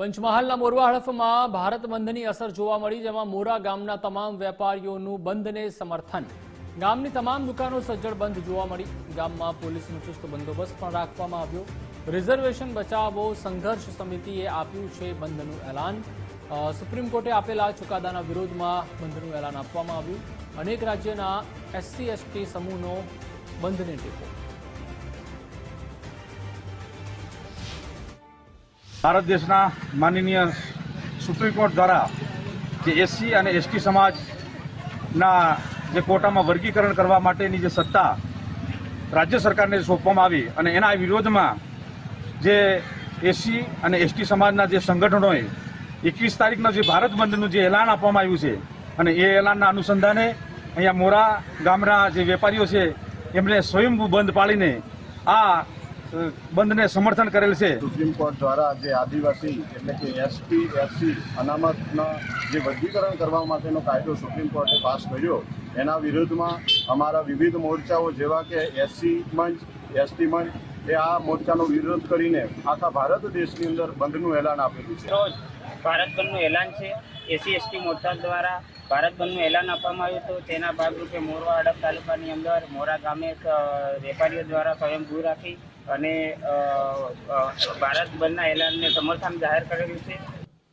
પંચમહાલના મોરવા હડફમાં ભારત બંધની અસર જોવા મળી, જેમાં મોરા ગામના તમામ વેપારીઓનું બંધને સમર્થન. ગામની તમામ દુકાનો સજ્જડ બંધ જોવા મળી. ગામમાં પોલીસનો ચુસ્ત બંદોબસ્ત પણ રાખવામાં આવ્યો. રિઝર્વેશન બચાવો સંઘર્ષ સમિતિએ આપ્યું છે બંધનું એલાન. સુપ્રીમ કોર્ટે આપેલા ચુકાદાના વિરોધમાં બંધનું એલાન આપવામાં આવ્યું. અનેક રાજ્યના એસસી, એસટી સમૂહનો બંધને ટેકો. ભારત દેશના માનનીય સુપ્રીમ કોર્ટ દ્વારા જે એસસી અને એસટી સમાજના જે કોટામાં વર્ગીકરણ કરવા માટેની જે સત્તા રાજ્ય સરકારને સોંપવામાં આવી અને એના વિરોધમાં જે એસસી અને એસટી સમાજના જે સંગઠનોએ એકવીસ તારીખનો જે ભારત બંધનું જે એલાન આપવામાં આવ્યું છે અને એ એલાનના અનુસંધાને અહીંયા મોરા ગામના જે વેપારીઓ છે એમણે સ્વયંભૂ બંધ પાડીને આ બંધને સમર્થન કરેલ છે. સુપ્રીમ કોર્ટ દ્વારા જે આદિવાસી એટલે કે એસટી એસસી અનામતના જે વર્ગીકરણ કરવા માટેનો કાયદો સુપ્રીમ કોર્ટે પાસ કર્યો એના વિરુદ્ધમાં અમારા વિવિધ મોરચાઓ જેવા કે એસસી મંચ એસટી મંચ એ આ મોરચાનો વિરોધ કરીને આખા ભારત દેશની અંદર બંધનું એલાન આપેલું છે. રોજ ભારત બંધનું એલાન છે. એસસી એસટી મોરચા દ્વારા ભારત બંધનું એલાન આપવામાં આવ્યું હતું. તેના ભાગરૂપે મોરવા અડબ તાલુકાની અંદર મોરા ગામે વેપારીઓ દ્વારા સ્વયંભૂ રાખી અને ભારત બંધના એલાનને સમર્થન જાહેર કરેલું છે.